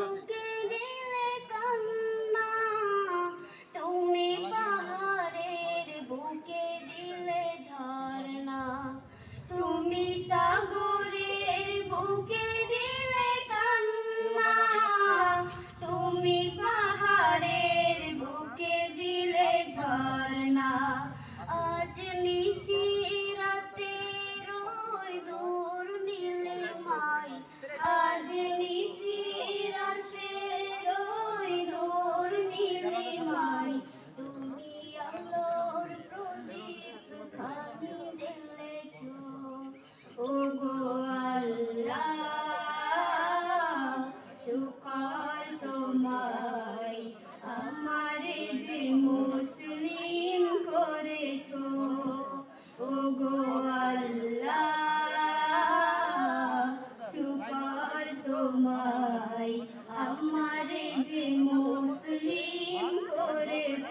কাছে মুসলিম করেছ। ও গো আল্লাহ সুপার তোমায় আমার যে মুসলিম করেছ।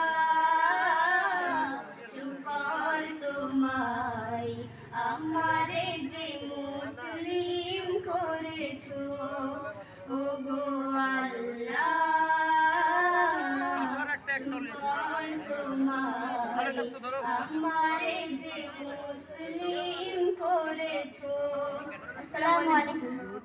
আমারে যে মুসলিম করেছ আসসালামু আলাইকুম।